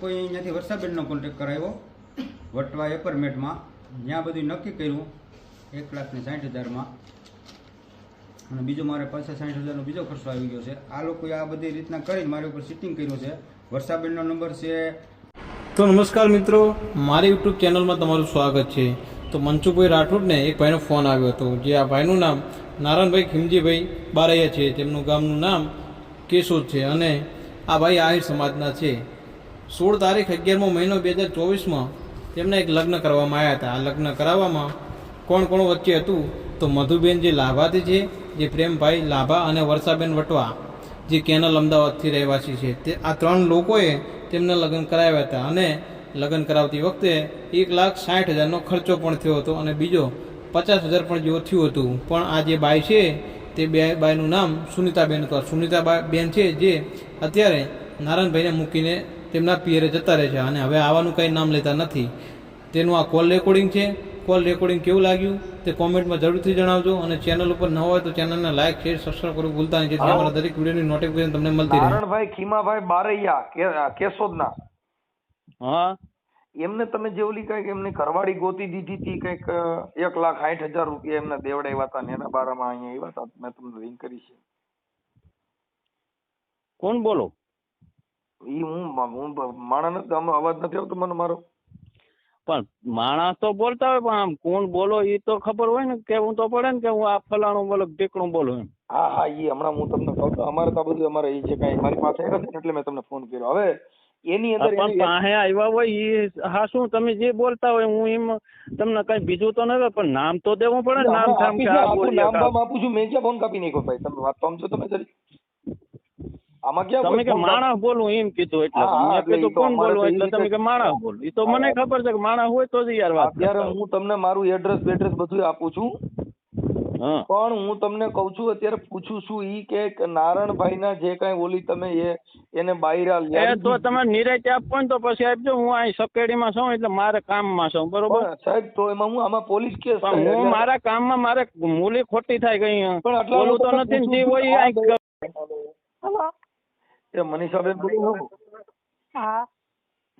લોકોએ અહીંયાથી વર્ષાબેનનો કોન્ટેક કરાવ્યો. વટવા એપરમેન્ટમાં ત્યાં બધું નક્કી કર્યું, એક લાખને સાઠ હજારમાં. અને બીજો મારે પાછા સાઠ હજારનો બીજો ખર્ચો આવી ગયો છે. આ લોકોએ આ બધી રીતના કરી મારી ઉપર સિટિંગ કર્યું છે. વર્ષાબેનનો નંબર છે. તો નમસ્કાર મિત્રો, મારી યુટ્યુબ ચેનલમાં તમારું સ્વાગત છે. તો મનસુખભાઈ રાઠોડને એક ભાઈનો ફોન આવ્યો હતો, જે આ ભાઈનું નામ નારાયણભાઈ ખીમજીભાઈ બારૈયા છે. તેમનું ગામનું નામ કેશોદ છે અને આ ભાઈ આહિર સમાજના છે. સોળ તારીખ અગિયારમો મહિનો બે હજાર ચોવીસમાં તેમને એક લગ્ન કરવામાં આવ્યા હતા. આ લગ્ન કરાવવામાં કોણ કોણ વચ્ચે હતું? તો મધુબેન જે લાભાથી છે, જે પ્રેમભાઈ લાભા અને વર્ષાબેન વટવા, જે કેનલ અમદાવાદથી રહેવાસી છે. તે આ ત્રણ લોકોએ તેમને લગ્ન કરાવ્યા હતા અને લગ્ન કરાવતી વખતે એક લાખ સાઠ હજારનો ખર્ચો પણ થયો હતો અને બીજો પચાસ હજાર પણ જેવો થયું હતું. પણ આ જે બાઈ છે, તે બે બાઈનું નામ સુનિતાબેન હતું. સુનિતાબા બેન છે, જે અત્યારે નારાયણભાઈને મૂકીને તેમના પિયરે જતા રહે છે અને હવે આવવાનું કંઈ નામ લેતા નથી. તેનું આ કોલ રેકોર્ડિંગ છે. કોલ રેકોર્ડિંગ કેવું લાગ્યું? તે કોમેન્ટમાં જરૂરથી જણાવજો અને ચેનલ ઉપર ન હોય તો ચેનલને લાઈક શેર સબસ્ક્રાઇબ કરવું ભૂલતા નહીં. જેથી અમારા દરેક વિડીયોની નોટિફિકેશન તમને મળતી રહે. નારણભાઈ ખીમાભાઈ બારૈયા કે- કેશોદના. હા. એમને તમે જે ઓલી કંઈક એમને કરવાડી ગોતી દીધી હતી કંઈક એક લાખ સાઠ હજાર રૂપિયા એમને દેવડાવ્યા હતા ને એના બારામાં અહીંયા આવ્યા હતા. મેં તમને રિંગ કરી છે. કોણ બોલો? ઈ હું હું માણા નથી અવાજ નથી આવતો મને મારો. પણ માણસ તો બોલતા હોય પણ આમ કોણ બોલો એ તો ખબર હોય ને કેવું તો પડે ને કે હું આ ફલાણું બોલો કે ઢીકણું બોલું એમ. હા હા ઈ હમણાં હું તમને કહું તો અમારે તો બધું અમારે ઈ જે કાંઈ મારી પાસે આવ્યા એટલે મેં તમને ફોન કર્યો. હવે એની અંદર પણ પાસે આવ્યા હોય એ હા શું તમે જે બોલતા હોય હું એમ તમને કઈ બીજું તો નથી પણ નામ તો દેવું પડે નામ કે નામ કે આપું છું મેં ક્યાં ફોન કાપી નાખ્યો ભાઈ તમે વાત તો સમજો તમે જરી. આમાં ક્યાં તમે કે માણસ બોલું એમ કીધું એટલે. મેં કીધું તો કોણ ઈ એટલે તમે કે માણસ બોલું. એ તો મને ખબર છે કે માણસ હોય તો જ યાર વાત અત્યારે હું તમને મારું એડ્રેસ બેડ્રેસ બધું આપું છું. પણ હું તમને કઉ છું અત્યારે પૂછું છું ઈ કે નારણભાઈ જે કઈ ઓલી તમે એ એને બાયરા લે તો. તમે નિરાતે આપો ને તો પછી આપજો હું અહીં સકેડીમાં છું એટલે મારે કામમાં છું બરોબર? સાહેબ તો એમાં હું આમાં પોલીસ કેસ થાય હું એટલે- મારા કામમાં મારે મૂલી ખોટી થાય કઈ પણ આટલા તો નથી ને જે હોય હલો એ મનીષાબેન બોલું છું. હા.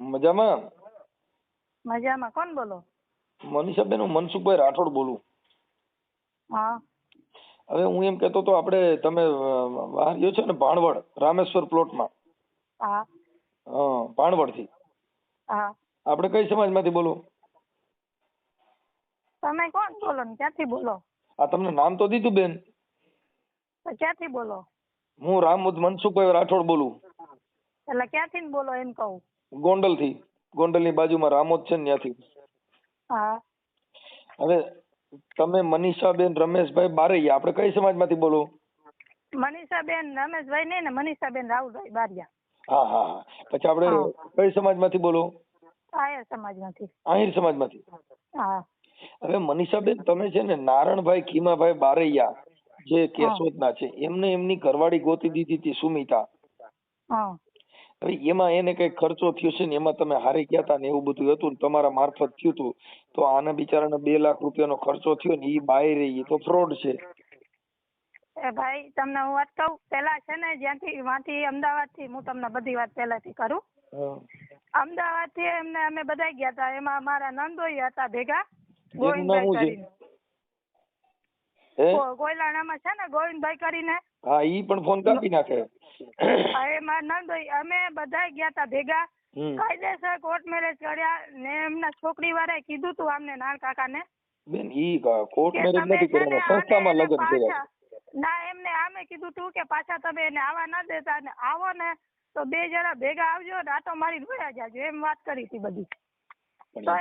મજામાં? મજામાં. કોણ બોલો? મનીષાબેન હું મનસુખભાઈ રાઠોડ બોલું. હા. હવે હું એમ કહેતો તો આપણે તમે ગયો છો ને ભાણવડ રામેશ્વર પ્લોટમાં? હા. હા ભાણવડથી. હા. આપણે કઈ સમાજમાંથી બોલો? તમે કોણ બોલો ને? ક્યાંથી બોલો? આ તમને નામ તો દીધું બેન. ક્યાંથી બોલો? હું રામુદ મનસુખભાઈ રાઠોડ બોલું. એટલે ક્યાંથી બોલો એમ કહું? ગોંડલથી. ગોંડલની બાજુમાં રામોદ છે ને ત્યાંથી. હા. હવે તમે મનીષાબેન રમેશભાઈ બારૈયા આપણે કઈ સમાજમાંથી બોલો? મનીષાબેન રમેશભાઈ નહીં ને મનીષાબેન રાહુલભાઈ બારિયા. હા હા હા. પછી આપણે કઈ સમાજમાંથી બોલો? આયર સમાજમાંથી. આહિર સમાજમાંથી. હા. હવે મનીષાબેન તમે છે ને નારણભાઈ ખીમાભાઈ બારૈયા જે કેશોદના છે એમને એમની ઘરવાળી ગોતી દીધી હતી સુમિતા. હવે એમાં એને કઈ ખર્ચો થયો છે ને એમાં તમે હારી ગયા હતા ને એવું બધું હતું ને તમારા મારફત થયું હતું તો આને બિચારાને બે લાખ રૂપિયાનો ખર્ચો થયો ને એ બાય રહી તો ફ્રોડ છે. એ ભાઈ તમને હું વાત કહું પેલા છે ને જ્યાંથી વાંથી અમદાવાદથી હું તમને બધી વાત પહેલાથી કરું. અમદાવાદથી એમને અમે બધા ગયા હતા એમાં મારા નંદોઈ હતા ભેગા ગોવિંદભાઈ કરીને. ગોયલાણામાં છે ને ગોવિંદભાઈ કરીને? હા ઈ પણ ફોન કાપી નાખે. હા, એમાં નંદોઈ અમે બધા ગયા હતા ભેગા. કાયદેસર કોર્ટ મેરેજ કર્યા ને એમના છોકરી વાળાએ કીધું તું આમને નાન કાકાને. બેન ઈ કોર્ટ મેરેજ નથી છે ને સંસ્થામાં લગ્ન કર્યા ના એમને આમે કીધું તું કે પાછા તમે એને આવા ના દેતા ને આવો ને તો બે જણા ભેગા આવજો ને આટો મારી જોયા જાજો એમ વાત કરી હતી બધી. તો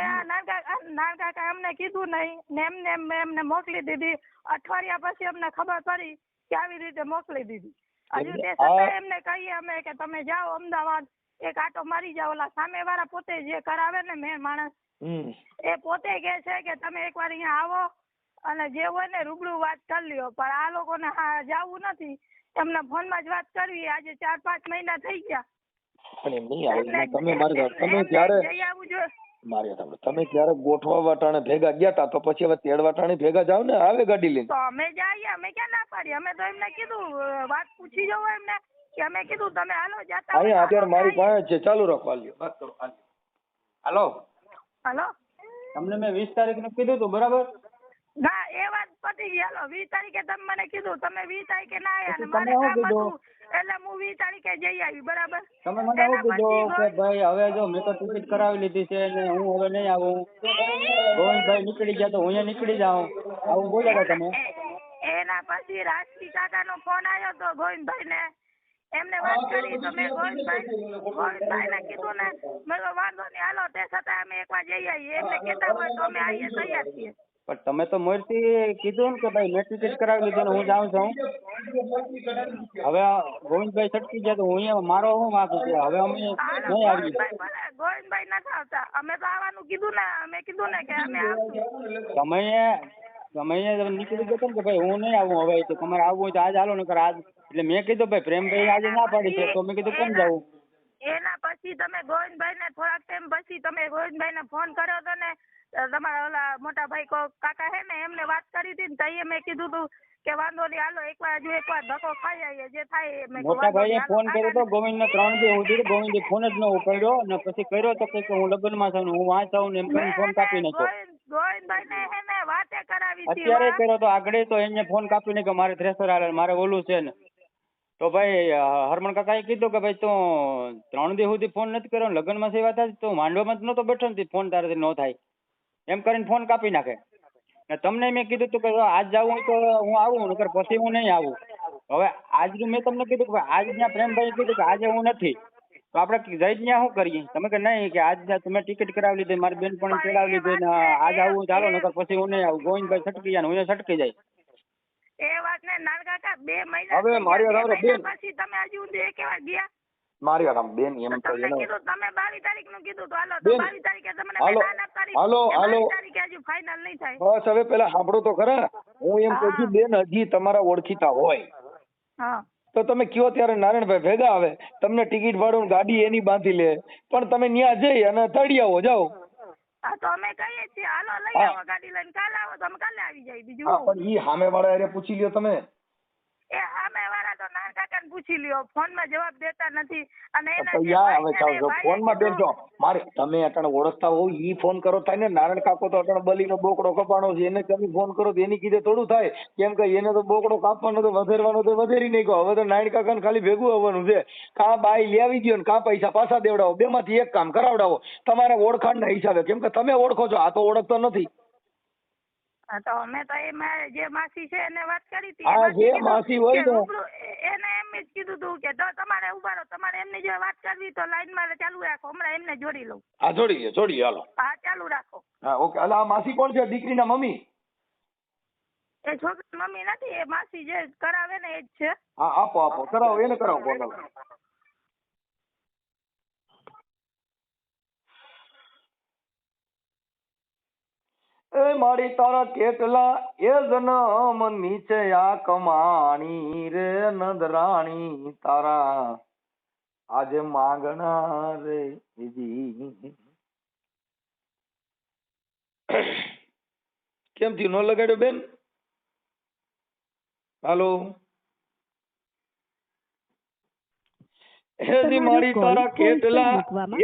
નાનકાકા એમને કીધું નહીં. ને એમને એમ એમને મોકલી દીધી. અઠવાડિયા પછી અમને ખબર પડી કે આવી રીતે મોકલી દીધી. હજુ તે છતાં એમને કહીએ અમે કે તમે જાઓ અમદાવાદ. એક આટો મારી જાઓ. ઓલા સામે વાળા પોતે જે કરાવે ને મેં માણસ એ પોતે કે છે કે તમે એકવાર અહીંયા આવો અને જે હોય ને રૂબરૂ વાત કરી લ્યો. પણ આ લોકોને હા જાવું નથી. એમને ફોનમાં જ વાત કરવી. આજે ચાર પાંચ મહિના થઈ ગયા. પણ એમ નહીં તમે મારે તમે જ્યારે જઈ આવવું જોઈએ. મારી વાત તમે જ્યારે ગોઠવા વટાણે ભેગા ગયા તા તો પછી હવે તેડ વટાણે ભેગા જાવ ને આવે ગાડી લઈને? તો અમે જઈએ અમે ક્યાં ના પાડી અમે તો એમને કીધું વાત પૂછી જવો એમને કે અમે કીધું તમે હાલો જાતા અહીંયા અત્યારે મારી પાસે છે. ચાલુ રાખો હાલ્યો. વાત કરો હાલ્યો. હાલો? હાલો? તમને મેં વીસ તારીખનું કીધું હતું બરાબર? ના એ વાત પતી ગઈ. હાલો વીસ તારીખે તમે મને કીધું તમે વીસ તારીખે ના આવ્યા મારે કામ હતું? એટલે હું વીસ તારીખે જઈ આવી બરાબર? તમે મને એના એવું કીધું પછી કે ભાઈ હવે જો મેં તો ટિકિટ કરાવી લીધી છે ને હું હવે નહીં આવું. ગોવિંદભાઈ નીકળી ગયા તો હું અહીંયા નીકળી જાઉં. આવું બોલ્યા તમે. એના પછી રાજકી કાકાનો ફોન આવ્યો તો ગોવિંદભાઈ ને એમને વાત કરી. તો મેં ગોવિંદભાઈ ગોવિંદભાઈ ને કીધું ને મેં વાંધો નહીં હાલો. તે છતાં અમે એકવાર જઈ આવીએ. એમને કહેતા હોય તો અમે આવીએ તૈયાર છીએ. પણ તમે તો મોરથી કીધું ને કે ભાઈ મેં ટિકિટ કરાવી લીધી ને હું જાઉં છું. હવે ગોવિંદભાઈ છટકી ગયા તો હું અહીંયા મારો હું વાંક છે? હવે અમે નહીં આવી ગોવિંદભાઈ નથી આવતા અમે તો આવવાનું કીધું ને અમે કીધું ને કે અમે સમયે તમે નીકળી ગયા ને કે ભાઈ હું નહીં આવું હવે તો તમારે આવવું હોય તો આજ હાલો નકર આજ. એટલે મેં કીધું ભાઈ પ્રેમભાઈ આજે ના પાડી છે તો મેં કીધું કેમ જાવું એના પછી તમે ગોવિંદભાઈ ને થોડાક ટાઈમ પછી તમે ગોવિંદભાઈ ને ફોન કર્યો હતો ને તમારા ઓલા મોટા ભાઈ કો કાકા હે ને એમને વાત કરી હતી ને તઈએ મેં કીધું તું કે વાંધો નહીં હાલો એકવાર હજુ એકવાર ધક્કો ખાઈ આવીએ જે થાય એ મેં મોટા ભાઈએ ફોન કર્યો તો ગોવિંદ ને ત્રણ દી સુધી ગોવિંદે ફોન જ ન ઉપાડ્યો ને પછી કર્યો તો કે હું લગ્નમાં છું હું વાંચ આવું ને એમ કરીને ફોન કાપી નાખ્યો. ગોવિંદ- ગોવિંદભાઈને હે ને વાતે કરાવી હતી અત્યારે કર્યો તો આગળ તો એને ફોન કાપી કે મારે થ્રેસર હાલે મારે ઓલું છે ને. તો ભાઈ અ, હરમન કાકાએ કીધું કે ભાઈ તું ત્રણ દી સુધી ફોન નથી કર્યો લગ્નમાં સેવા થાય તો માંડવામાં જ નહોતો બેઠો ને ફોન તારાથી ન થાય. એમ કરીને ફોન કાપી નાખે. ને તમને મેં કીધું તું કે આજ જવું હોય તો હું આવું નકર પછી હું નહીં આવું. હવે આજનું મેં તમને કીધું કે આજ ત્યાં પ્રેમભાઈ કીધું કે આજે હું નથી તો આપણે જઈ ત્યાં શું કરીએ? તમે કે નહીં કે આજ તમે ટિકિટ કરાવી લીધી મારી બેન પણ ચડાવી લીધી ને આજ આવું ચાલો નકર પછી હું નહીં આવું. ગોવિંદભાઈ છટકી જાય હું છટકી જાય. એ વાત ને નાનકાકા બે મહિના હવે મારી હવે બે બેન. પછી તમે હજી એક વાર ગયા? મારી આમ બેન એમ તો એને તમે બાવીસ તારીખનું કીધું તો હાલો તો બેન, બાવીસ તારીખે તમને હાલો, મેં ના ના પાડી હાલો, હાલો. તારીખે હજી ફાઇનલ નહીં થાય? બસ હવે પેલા સાંભળો તો ખરા. હું એમ કહું છું બેન હજી તમારા ઓળખીતા હોય. હા. તો તમે કયો ત્યારે નારાયણભાઈ ભેગા આવે તમને ટિકિટ ભાડું ગાડી એની બાંધી લે પણ તમે ન્યા જઈ અને તળી આવો જાઓ. હા તો અમે કહીએ છીએ હાલો લઈ આવો ગાડી લઈને કાલે આવો તો કાલે આવી જાય હા પણ ઈ સામે વાળા પૂછી લ્યો તમે. એ સામે વાળા તો કાકાને પૂછી લ્યો ફોનમાં જવાબ દેતા નથી. અને એના યા હવે ચાલો જો ફોનમાં બેન જો મારે તમે અટાણે ઓળખતા હોવ ઈ ફોન કરો થાય ને? નારણ કાકો તો અટાણે બલીનો બોકડો કપાણો છે એને તમે ફોન કરો તો એની કીધે થોડું થાય. કેમ કે એને તો બોકડો કાપવાનો તો વધેરવાનો તો વધેરી નહીં કહો હવે તો નારણ કાકાને ખાલી ભેગું આવવાનું છે. કા બાઈ લેવી ગયો ને કા પૈસા પાછા દેવડાવો બેમાંથી એક કામ કરાવડાવો. તમારે ઓળખાણના હિસાબે કેમ કે તમે ઓળખો છો આ તો ઓળખતો નથી. તો અમે તો એમાં જે માસી છે એને વાત કરી હતી હા, જે માસી હોય ને. એને એમ જ કીધું હતું કે તમારે ઊભા રહો તમારે એમની જે વાત કરવી તો લાઈનમાં ચાલુ રાખો હમણાં એમને જોડી લઉં. હા જોડી લે જોડી હાલો. હા ચાલુ રાખો. હા ઓકે એટલે આ માસી કોણ છે? દીકરીના મમ્મી? એ છોકરી મમ્મી નથી એ માસી જે કરાવે ને એ જ છે. હા આપો આપો કરાવો એને કરાવો ફોન હાલો. એ મારી તારા કેટલા એ જન્મ નીચે આ કમાણી રે નદરાણી તારા. આજે માંગણા રે કેમ થયું ન લગાડ્યો બેન? હાલો. હેજી મારી તારા કેટલા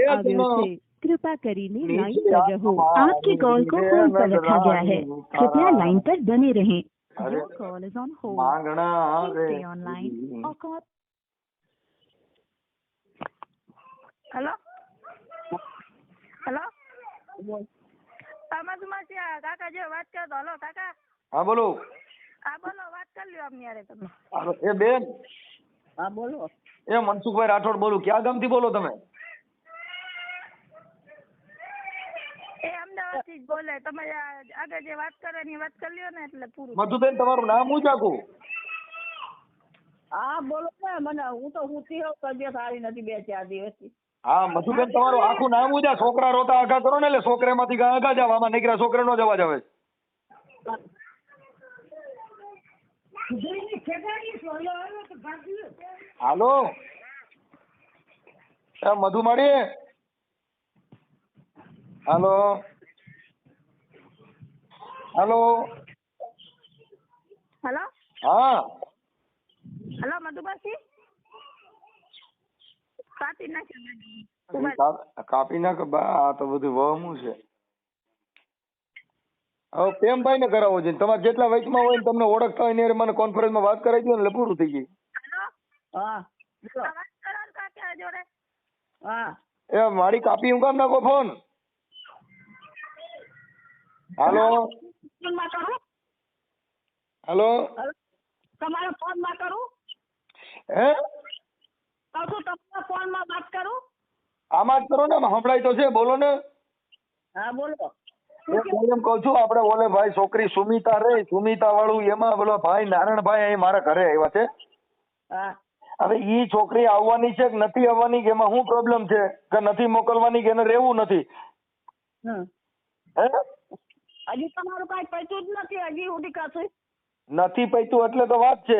એ જન્મ कृपा કરીને नीचे लाइन पर रहो आसमान आपके कॉल को नीचे होल्ड पर रखा गया है नजरानी कृपया तारा। लाइन पर बने रहें अरे Your call is on hold. માંગણા Please રે stay online or call hello hello તમે માસી આ કાકા જે વાત કરતો હલો કાકા હા બોલો હા બોલો વાત કરી લ્યો આમ યારે તમે હાલો, એ બેન હા બોલો એ મનસુખભાઈ રાઠોડ બોલું ક્યાં ગામથી બોલો તમે એ અમદાવાદથી જ બોલે. તમે આગળ જે વાત કરવાની વાત કરી લ્યો ને એટલે પૂરું મધુબેન તમારું નામ હું ચાકું હા બોલો ને. મને હું તો હું થી તબિયત સારી નથી બે ચાર દિવસથી. હા મધુબેન તમારું આખું નામ ઉજા છોકરા રોતા આગા કરો ને એટલે છોકરામાંથી માંથી આગા જાવ. આમાં નીકળ્યા છોકરા નો જવા જાવે હાલો. મધુ મધુમાડી હાલો. હાલો. હેલો. હા. હેલો મધુબાસી. કાપી નાખ્યો કાપી નાખ બા આ તો બધું વહમું છે. હવે પ્રેમભાઈ ને કરાવવો છે તમારે જેટલા વચમાં હોય ને તમને ઓળખતા હોય ને મને મને કોન્ફરન્સમાં વાત કરાવી દો ને એટલે પૂરું થઈ ગયું. હા. એ મારી કાપી હું કામ નાખો ફોન? હાલો? ફોનમાં કરું? હાલો? હલો? તમારા ફોનમાં કરું? હે? કહું તમારા ફોનમાં વાત કરું? આમાં જ કરો ને સંભળાય તો છે બોલો ને. હા બોલો. એમ કહું છું આપણે ઓલે ભાઈ છોકરી સુમિતા રે સુમિતા વાળું એમાં બોલો ભાઈ નારાયણભાઈ અહીં મારા ઘરે આવ્યા છે. હવે ઈ છોકરી આવવાની છે કે નથી આવવાની કે એમાં શું પ્રોબ્લેમ છે? કે નથી મોકલવાની કે એને રહેવું નથી? હે? હજી તમારું કઈ પૈતું જ નથી હજી સુધી કશું. નથી પૈતું એટલે તો વાત છે.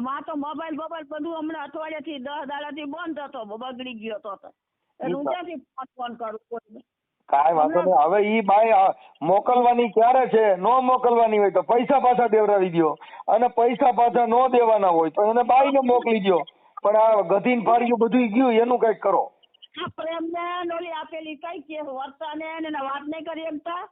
માં તો મોબાઈલ બોબાઈલ બધું હમણાં અઠવાડિયાથી દસ દાડાથી બંધ હતો બગડી ગયો હતો તો. એટલે હું ક્યાંથી ફોન ફોન કરું કોઈને? કાંઈ વાંધો નહીં. હવે ઈ બાઈ મોકલવાની ક્યારે છે? નો મોકલવાની હોય તો પૈસા પાછા દેવડાવી દ્યો. અને પૈસા પાછા નો દેવાના હોય તો એને બાઈને મોકલી દો પણ આ ગધીન ફાર્યું બધું ગયું એનું કંઈક કરો. પ્રેમ ને નોલી આપેલી કઈ કે વર્તા ને એને વાત નહીં કરી એમતા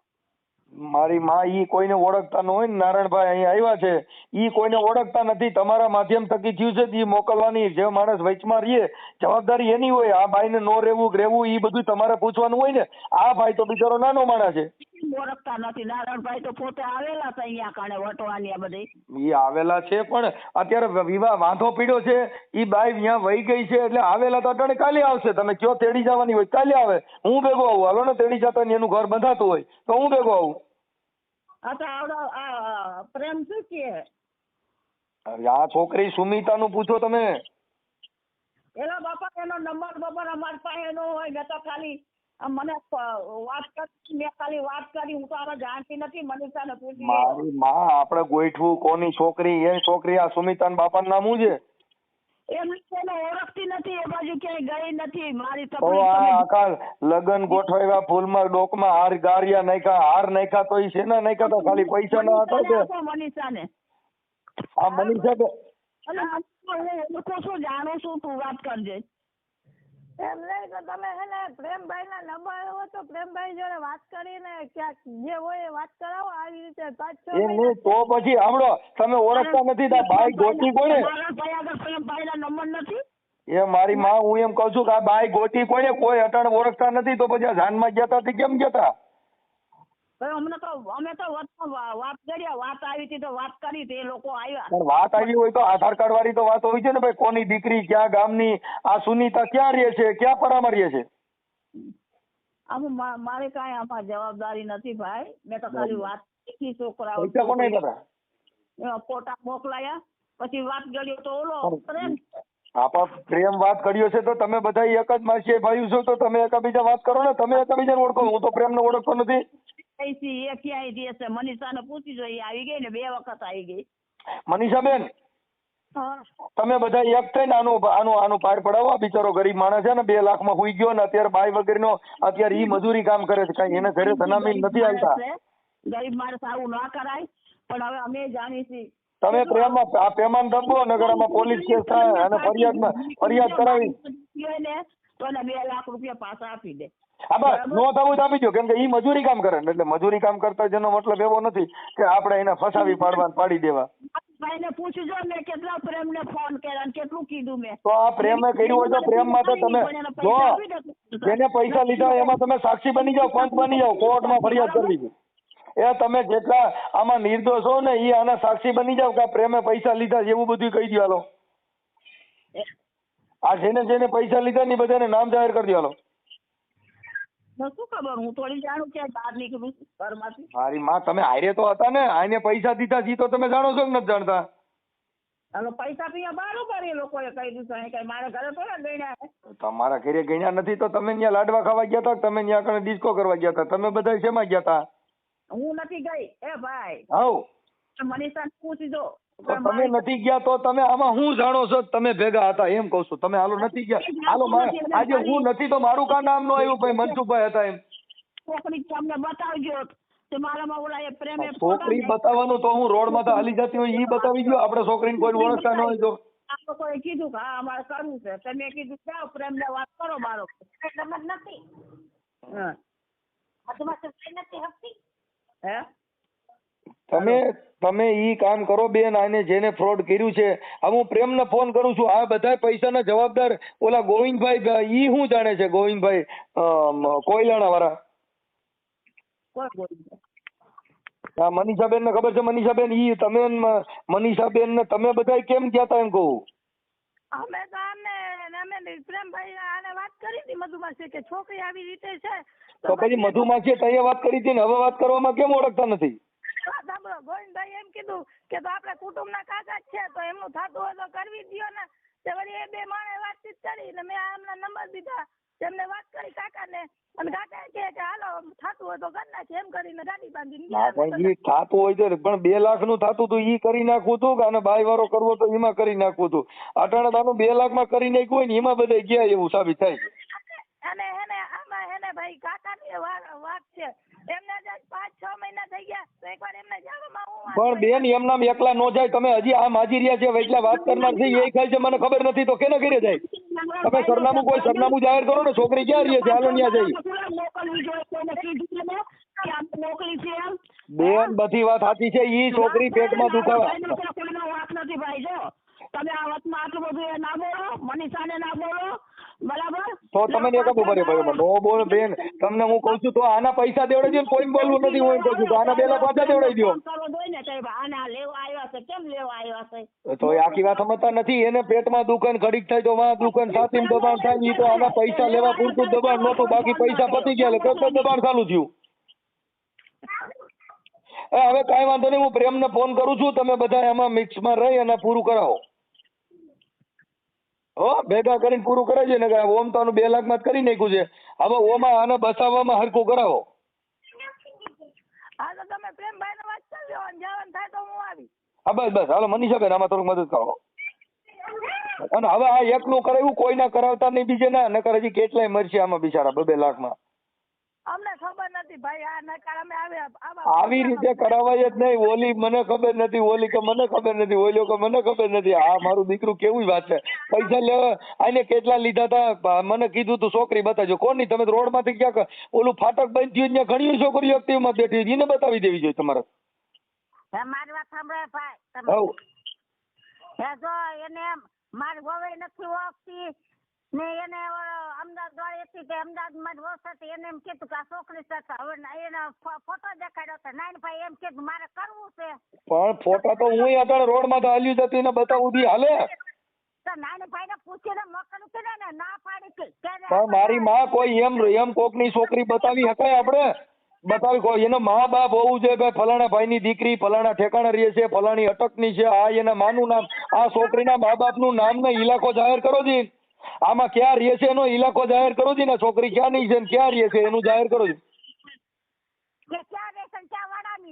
મારી માં ઈ કોઈને ઓળખતા ન હોય ને નારાયણભાઈ અહીં આવ્યા છે, ઈ કોઈને ઓળખતા નથી. તમારા માધ્યમ થકી થયું છે ઈ મોકલવાની. જે માણસ વચમાં રહીએ જવાબદારી એની હોય. આ ભાઈને નો રહેવું કે રહેવું, ઈ બધું તમારે પૂછવાનું હોય ને. આ ભાઈ તો બિચારો નાનો માણસ છે. ઓળખતા નથી. નારાયણભાઈ તો પોતે આવેલા હતા અહીંયા કાણે વટવાની આ બધી. ઈ આવેલા છે પણ અત્યારે વિવાહ વાંધો પીડ્યો છે. ઈ બાઈ અહીંયા વહી ગઈ છે એટલે આવેલા તો અટાણે કાલે આવશે. તમે કયો તેડી જવાની હોય કાલે આવે. હું ભેગો આવું. હાલો ને તેડી જતા ને એનું ઘર બંધાતું હોય તો હું ભેગો આવું. આ તો આવડો આ પ્રેમ શું કે? આ છોકરી સુમિતાનું પૂછો તમે. એના બાપા એનો નંબર બબર અમારી પાસે નો હોય મેં તો ખાલી મને વાત કરી મેં ખાલી વાત કરી હું તો આને જાણતી નથી મનીષાને પૂછી મારી માં આપણે ગોઠવું કોની છોકરી એ છોકરી આ સુમિતા બાપાનું નામ શું છે? લગન ગોઠવાયા ફૂલમાં ડોકમાં હાર ગારિયા નાખ્યા હાર નાખ્યા તો ઈ ને નાખ્યા તો? ખાલી પૈસા ના હતા કે? આપો મનીષાને. આ મનીષા અને મનીષા હું શું જાણું છું તું વાત કરજે. એમ નહીં તો તમે હે ને પ્રેમભાઈ ના નંબર હોય તો પ્રેમભાઈ જોડે વાત કરીને ક્યાંક જે હોય એ વાત કરાવો આવી રીતે પાંચ છ એમ નહીં તો પછી સાંભળો તમે ઓળખતા નથી તો આ ભાઈ ગોટી કોને મારા ભાઈ આગળ પ્રેમભાઈના નંબર નથી? એ મારી માં હું એમ કહું છું કે આ બાઈ ગોટી કોને કોઈ અટાણ ઓળખતા નથી તો પછી આ જાનમાં ગયા તા કેમ ગયા તા હવે અમને તો અમે તો વાત કર્યા વાત આવી હતી તો વાત કરી એ લોકો આવ્યા. પણ વાત આવી હોય તો આધાર કાર્ડ વાળી તો વાત હોય છે ને ભાઈ કોની દીકરી ક્યાં ગામની આ સુનીતા ક્યાં રહે છે ક્યાં પરામાં રહે છે? આમ મારે કાંઈ આમાં જવાબદારી નથી ભાઈ. મેં તો ખાલી વાત શીખી છોકરાઓ કોને આપ્યા ફોટા મોકલાયા પછી વાત ગળ્યો તો ઓલો પ્રેમ. આપા પ્રેમ વાત કર્યો છે તો તમે બધા એક જ માસી ભાઈ છો તો તમે એકબીજા વાત કરો ને તમે એકબીજાને ઓળખો. હું તો પ્રેમને ઓળખતો નથી. એ ક્યાંય રહેશે મનીષાને પૂછી જોઈએ આવી ગઈ ને? બે વખત આવી ગઈ. મનીષાબેન તમે બધા એક થઈને આનું આનું આનું પાર પડાવો. આ બિચારો ગરીબ માણસ છે ને બે લાખમાં હુઈ ગયો ને અત્યારે બાઈ વગરનો અત્યારે ઈ મજૂરી કામ કરે છે. કઈ એને ઘરે સનામી નથી આવતા. ગરીબ માણસ આવું ના કરાય. પણ હવે અમે જાણી છીએ તમે પ્રેમમાં આ પેમાન દબો નગર આમાં પોલીસ કેસ થાય અને ફરિયાદમાં ફરિયાદ કરાવી. તો બે લાખ રૂપિયા પાછા આપી દે હા બસ નો થવું તો આપી દો કેમ કે ઈ મજૂરી કામ કરે એટલે મજૂરી કામ કરતા જેનો મતલબ એવો નથી કે આપણે એને ફસાવી પાડવા પાડી દેવા. ભાઈને પૂછજો મેં કેટલા પ્રેમને ફોન કર્યા કેટલું કીધું મેં. તો આ પ્રેમે કર્યું હોય તો પ્રેમ માટે તમે જો જેને પૈસા લીધા એમાં તમે સાક્ષી બની જાઓ પંચ બની જાઓ કોર્ટમાં ફરિયાદ કરવી એ તમે જેટલા આમાં નિર્દોષ હો ને એ આના સાક્ષી બની જાઓ કે પ્રેમે પૈસા લીધા એવું બધું કહી દો હાલો. આ જેને જેને પૈસા લીધા ને બધાને નામ જાહેર કરી દો હાલો. શું ખબર. હું થોડી જાણું કે બહાર નીકળું ઘરમાંથી. મારી માં તમે હારે તો હતા ને? આને પૈસા દીધા છે ઈ તો તમે જાણો છો કે નથી જાણતા? હાલો પૈસા પૈયા બરાબર એ લોકોએ કહી દીધું અહીં કઈ મારા ઘરે થોડા ગણ્યા છે. તમારા ઘરે ગણ્યા નથી તો તમે ત્યાં લાડવા ખાવા ગયા હતા તમે ત્યાં આગળ ડિસ્કો કરવા ગયા હતા તમે બધા શેમાં ગયા હતા હું નથી ગઈ. એ ભાઈ. હવ મનીષા પૂછજો. તો તમે નથી ગયા તો તમે આમાં હું જાણો છો? તમે ભેગા હતા એમ કહું છું. તમે હાલો નથી ગયા. હાલો મારે આજે હું નથી તો મારું કા નામ નો આવ્યું ભાઈ? મનસુખભાઈ હતા એમ. છોકરી તમને બતાવજો એ પ્રેમે છોકરી બતાવવાનું તો હું રોડમાં તો હાલી જતી હોય ઈ બતાવી ગયો. આપડે છોકરીને કોઈ ઓળખતા ન હોય તો. લોકોએ કીધું કે હા અમારે કરવું છે. તમે કીધું જાઓ પ્રેમને વાત કરો મારો. નથી. હા. નથી હે? તમે તમે ઈ કામ કરો બેન આને જેને ફ્રોડ કર્યું છે. હવે હું પ્રેમને ફોન કરું છું. આ બધા પૈસાના જવાબદાર ઓલા ગોવિંદભાઈ ઈ શું જાણે છે ગોવિંદભાઈ? કોયલાણા વાળા હા મનીષાબેન ને ખબર છે? મનીષાબેન ઈ તમે મનીષાબેન ને તમે બધા કેમ ગયા તા એમ કહું? અમે તો અમે અમે પ્રેમભાઈ આને વાત કરી હતી મધુમાસી કે છોકરી આવી રીતે છે. તો પછી મધુમાસી તઈએ વાત કરી હતી ને હવે વાત કરવામાં કેમ ઓળખતા નથી? સાંભળો ગોવિંદભાઈ એમ કીધું કે તો આપણે કુટુંબના કાકા જ છે તો એમનું થતું હોય તો કરવી દો ને. તે વળી એ બે માણે વાતચીત કરી ને મેં એમના નંબર દીધા. તેમને વાત કરી કાકાને અને કાકા કે કે હાલો થતું હોય તો કરી નાખે એમ કરીને ગાડી બાંધીને ના ગયા પણ ઈ થતું હોય છે પણ બે લાખનું થતું હતું ઈ કરી નાખવું હતું આને બાય વારો કરવો તો એમાં કરી નાખવું હતું અટાણા તાનું બે લાખમાં કરી નાખ્યું હોય ને એમાં બધા ગયા એવું સાબિત થાય. અને એને આમાં એને ભાઈ કાકાની ની વાત છે. એમને જ આજ પાંચ છ મહિના થઈ ગયા. તો એકવાર એમને જવામાં હું વાંધો પણ બેન એમ નામ એકલા નો જાય. તમે હજી આ માજી રહ્યા છે એટલે વાત કરનાર છે એ ખાય છે મને ખબર નથી તો કેને ઘરે જાય? તમે સરનામું કોઈ સરનામું જાહેર કરો ને છોકરી ક્યાં રહે છે? હાલો ન્યા જઈ. બેન બધી વાત સાચી છે ઈ છોકરી પેટમાં દુખાવા. નથી ભાઈ જો તમે આ વાતમાં આટલું બધું ના બોલો મનીષાને ના બોલો બરાબર? તો તમે ને કબૂ ભરે ભાઈ નો બોલ બેન તમને હું કહું છું તો આના પૈસા દેવડાવી ને કોઈ બોલવું નથી હું એમ કહું છું આના બે લાખ પાછા દેવડાવી દો ને આને લેવા આવ્યા છે કેમ લેવા આવ્યા છે? તો એ આખી વાત સમજતા નથી એને પેટમાં દુકાન ઘડીક થાય તો વાં દુકાન સાતીમ દબાણ થાય ઈ તો આના પૈસા લેવા પૂરતું દબાણ નહોતું બાકી પૈસા પતી ગયા એટલે કઈ દબાણ ચાલુ થયું. હવે કાંઈ વાંધો નહીં હું પ્રેમને ફોન કરું છું તમે બધા એમાં મિક્સમાં રહી અને પૂરું કરાવો. હો ભેગા કરીને પૂરું કરાવજો ને ઓમ તો બે લાખમાં જ કરી નાખ્યું છે. હવે ઓમાં આને બસાવવામાં હરખું કરાવો. હા તો તમે પ્રેમભાઈ વાત કરજો અને જવાનું થાય તો હું આવી હા બસ બસ. હાલો મનીષાબેન આમાં થોડુંક મદદ કરો. અને હવે આ એકનું કરાવ્યું કોઈના કરાવતા નહીં બીજે ના નકર હજી કેટલાય મરશે આમાં બિચારા બબે લાખમાં. અમને ખબર નથી ભાઈ આ નકાર અમે આવ્યા આવી રીતે કરાવાય જ નહીં. ઓલી મને ખબર નથી ઓલી કે મને ખબર નથી ઓલ્યો કે મને ખબર નથી. આ મારું દીકરું કેવું વાત છે? પૈસા લેવા આને કેટલા લીધા હતા? મને કીધું તું છોકરી બતાવજો. કોની? તમે રોડમાંથી ક્યાંક ઓલું ફાટક બંધ થયું ત્યાં ઘણી છોકરીઓ એક્ટિવમાં બેઠી એને બતાવી દેવી જોઈએ તમારે. મારી વાત સાંભળે ભાઈ જો એને મારી વહુ નથી ઓળખતી ને એને ઓલો અમદાવાદ વાળી હતી તે અમદાવાદમાં હતી. એને એમ કીધું કે આ છોકરી સાથે હવે એને ફોટો દેખાડ્યો તો નાઈન ભાઈ એમ કીધું મારે કરવું છે. પણ ફોટા તો હું અત્યારે રોડમાં તો હાલ્યું જતી ને બતાવું બી હાલે. તો નાની ભાઈ ને પૂછીને મોકલું છે ને ના પાડી હતી પણ મારી માં કોઈ એમ એમ કોકની છોકરી બતાવી શકાય આપણે બતાવી કોઈ એનો મા બાપ હોવું જોઈએ ભાઈ ફલાણા ભાઈ ની દીકરી ફલાણા ઠેકાણા રહે છે ફલાણી અટકની છે આ એના માનું નામ આ છોકરીના મા બાપનું નામ ને ઇલાકો જાહેર કરો જી. આમાં ક્યાં રહે છે એનો ઇલાકો જાહેર કરો જી ને? છોકરી ક્યાં ની છે ને ક્યાં રહે છે એનું જાહેર કરો ને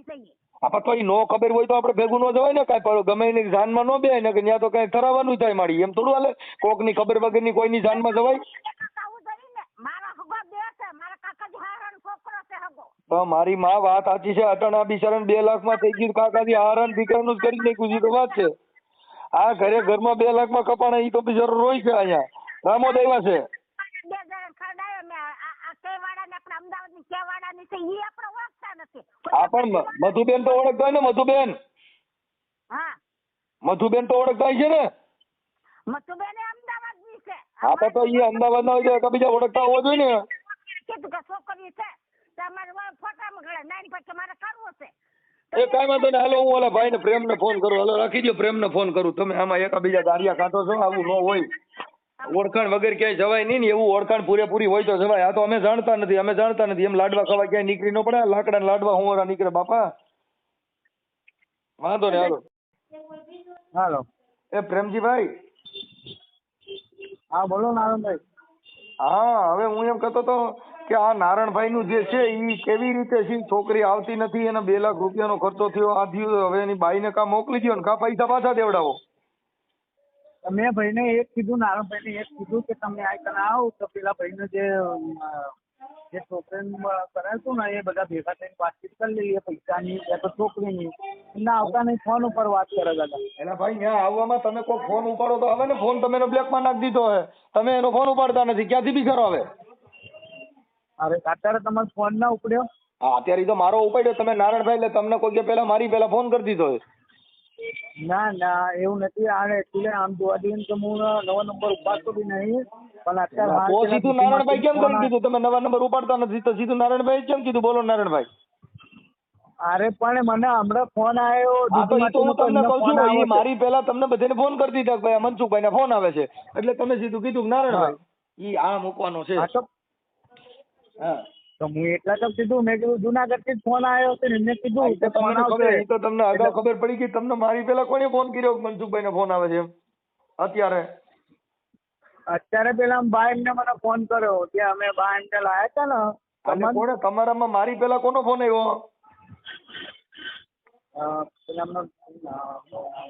જઈએ આપણે તો નો ખબર હોય તો આપણે ભેગું ન જવાય ને કાંઈ ગમે એની જાનમાં ન બે ને કે ત્યાં તો કઈ થરાવાનું થાય મારી. એમ થોડું હાલે. કોકની ખબર વગરની કોઈની જાનમાં જવાય. કાકા છે છે તો મારી માં વાત સાચી છે અટણા બિચારણ બે લાખમાં થઈ ગયું કાકાજી હારણ દીકરાનું જ કરી નાખ્યું છે તો વાત છે. આ ઘરે ઘરમાં બે લાખમાં કપાણા એ તો બિચારો રોય છે અહીંયા. રામોદ આવ્યા છે. બે જણ ખરડાયો મેં આ કેવાડા ને આપણે અમદાવાદની કેવાડા ની છે ઈ આપણે ઓળખતા નથી. આ પણ મધુબેન તો ઓળખતા ને મધુબેન? હા. મધુબેન તો ઓળખતા છે ને? મધુબેન અમદાવાદની છે. હા તો તો ઈ અમદાવાદ ના હોય તો બીજા ઓળખતા હોવા જોઈએ ને. કીધું કે છોકરી છે તમારે ફોટા મોકલે નાની પછી મારે કરવું છે. એ કાંઈ વાંધો નહીં. હાલો હું ઓલા ભાઈને પ્રેમને ફોન કરું. હાલો રાખી દો પ્રેમને ફોન કરું. તમે આમાં એકબીજા દારિયા કાઢો છો આવું ન હોય. ઓળખાણ વગર ક્યાંય જવાય નહીં ને એવું ઓળખાણ પૂરેપૂરી હોય તો જવાય. આ તો અમે જાણતા નથી અમે જાણતા નથી. એમ લાડવા ખાવા ક્યાંય નીકળી ન પડે. લાકડા લાડવા હું નીકળે બાપા. વાંધો નહીં હાલો. હાલો. એ પ્રેમજીભાઈ. હા બોલો નારણભાઈ. હા હવે હું એમ કહેતો હતો કે આ નારણભાઈ નું જે છે એ કેવી રીતે છે? છોકરી આવતી નથી એને બે લાખ રૂપિયાનો ખર્ચો થયો. આ થયું હવે એની બાઈને કા મોકલી દો ને કા પૈસા પાછા દેવડાવો. મેં ભાઈને એક કીધું નારાયણભાઈને એક કીધું કે તમે આ કને આવો તો પેલા ભાઈને જે જે છોકરીને કરાવશું ને એ બધા ભેગા થઈને વાતચીત કરી લઈએ પૈસાની યા તો છોકરીની. ના આવતા નહીં ફોન ઉપર વાત કરે દાદા. એટલે ભાઈ અહીંયા આવવામાં તમે કોઈ ફોન ઉપાડો તો આવે ને ફોન તમે એનો બ્લેકમાં નાખી દીધો હવે તમે એનો ફોન ઉપાડતા નથી. ક્યાંથી બી કરો હવે? અરે અત્યારે તમારો ફોન ના ઉપડ્યો? હા અત્યારે તો મારો ઉપાડ્યો. તમે નારાયણભાઈ એટલે તમને કોઈ કે પેલા મારી પેલા ફોન કરી દીધો હે. ના ના એવું નથી. આને એકચ્યુઅલી આમ જોવા જઈએ તો હું નવો નંબર ઉપાડતો બી નહીં. પણ અત્યારે તો સીધું નારાયણભાઈ કેમ કરી દીધું? તમે નવા નંબર ઉપાડતા નથી તો સીધું નારાયણભાઈ કેમ કીધું? બોલો નારાયણભાઈ. અરે પણ મને હમણાં ફોન આવ્યો. તો હું તમને કહું છું એ મારી પહેલા તમને બધાને ફોન કરી દીધા ભાઈ મનસુખભાઈ ને ફોન આવે છે. એટલે તમે સીધું કીધું નારાયણભાઈ. ઈ આ મૂકવાનો છે. હા. તો હું એટલા તો કીધું મેં કીધું જુનાગઢથી ફોન આવ્યો છે ને એમને કીધું કે ફોન આવશે ઈ તો તમને અગાઉ ખબર પડી ગઈ તમને મારી પેલા કોને ફોન કર્યો મનસુખભાઈ નો ફોન આવે છે અત્યારે? અત્યારે પેલા બા એમને મને ફોન કર્યો કે અમે બા એમને લાયા હતા ને અને કોણે? તમારામાં મારી પેલા કોનો ફોન આવ્યો?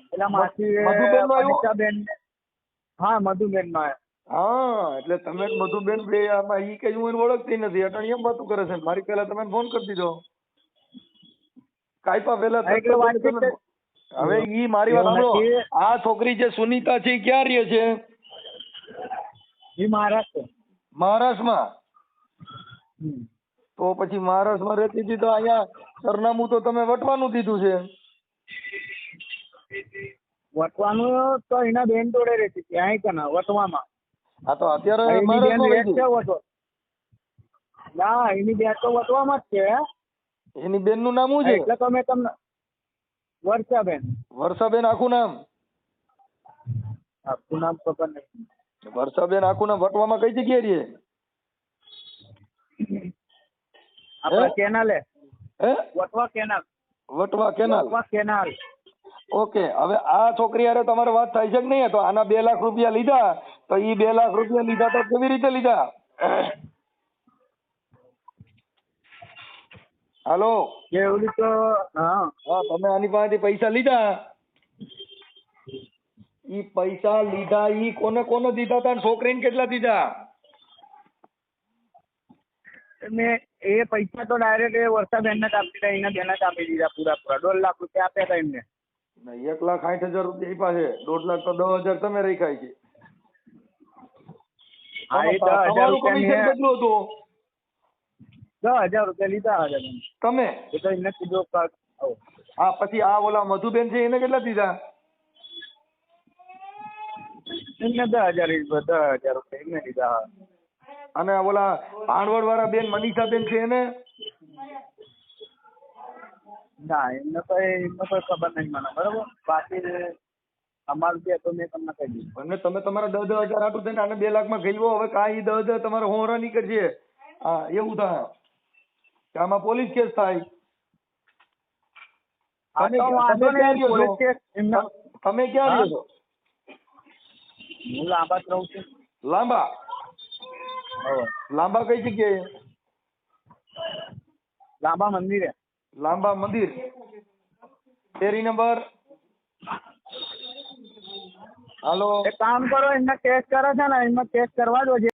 પેલા માસી મધુબેન આવ્યો? હા મધુબેન નો હા એટલે તમે જ બેન બે આમાં ઈ કે હું એને ઓળખતી નથી. અટાણી એમ વાતું કરે છે. મારી પહેલા તમે ફોન કરી દીધો. કાયપા પહેલા એટલે હવે ઈ મારી વાત સાંભળો. આ છોકરી જે સુનિતા છે ક્યાં રહે છે? એ મહારાષ્ટ્ર. મહારાષ્ટ્રમાં? તો પછી મહારાષ્ટ્રમાં રહેતી હતી તો અહીંયા સરનામું તો તમે વટવાનું દીધું છે. વટવાનું તો એના બેન જોડે રહેતી હતી અહીં કના વટવામાં. હા તો અત્યારે બેન વટવા ના એની બેન તો વટવામાં જ છે. એની એની બેનનું નામ શું છે? એટલે તો મેં તમને વર્ષાબેન. વર્ષાબેન આખું નામ? આખું નામ ખબર નહીં. વર્ષાબેન આખું નામ વટવામાં કઈ જગ્યાએ રહીએ આપણા? કેનાલે. હે? Vatva canal. Vatva canal. Vatva canal. Okay હવે આ છોકરી હારે તમારે વાત થાય છે કે નહીં? તો આના બે લાખ રૂપિયા લીધા તો ઈ બે લાખ રૂપિયા લીધા તો કેવી રીતે લીધા? હાલો? કેવડી તો હા. હા તમે આની પાસેથી પૈસા લીધા? ઈ પૈસા લીધા ઈ કોને કોને દીધા અને છોકરીને કેટલા દીધા? મેં એ પૈસા તો ડાયરેક્ટ એ વર્ષાબેન ને જ આપી દીધા એના બેન જ આપી દીધા પૂરા પૂરા. દોઢ લાખ રૂપિયા આપ્યા હતા એમને. એક લાખ સાઠ હજાર રૂપિયા ઈ પાસે દોઢ લાખ તો દસ હજાર તમે રાખ્યા છે. એ તમારું કમિશન કેટલું હતું? દસ હજાર રૂપિયા લીધા હતા તમે. તમે? એ તો એમને કીધું હા પછી આ ઓલા મધુબેન છે એને કેટલા દીધા? એમને દસ હજાર દસ હજાર રૂપિયા એમને લીધા અને ઓલા પાણવડ વાળા બેન મનીષા બેન છે એને? ના એમને તો એમને તો ખબર નહીં મને બરોબર? બાકી અમારું જે તો મેં તમને કહી દીધું. અને તમે તમારા દસ દસ હજાર આટલું થઈને આને બે લાખમાં ગયેલો હવે કાંઈ દસ હજાર તમારે હોરા નીકળશે હા એવું થાય. કે આમાં પોલીસ કેસ થાય. તમે ક્યાં છો? રહ્યો છો? હું લાંબા જ રહું છું. લાંબા? લાંબા કઈ જગ્યાએ? લાંબા મંદિરે. લાંબા મંદિર. શેરી નંબર? હાલો. એક કામ કરો એમને કેસ કરે છે ને એમને કેસ કરવા દો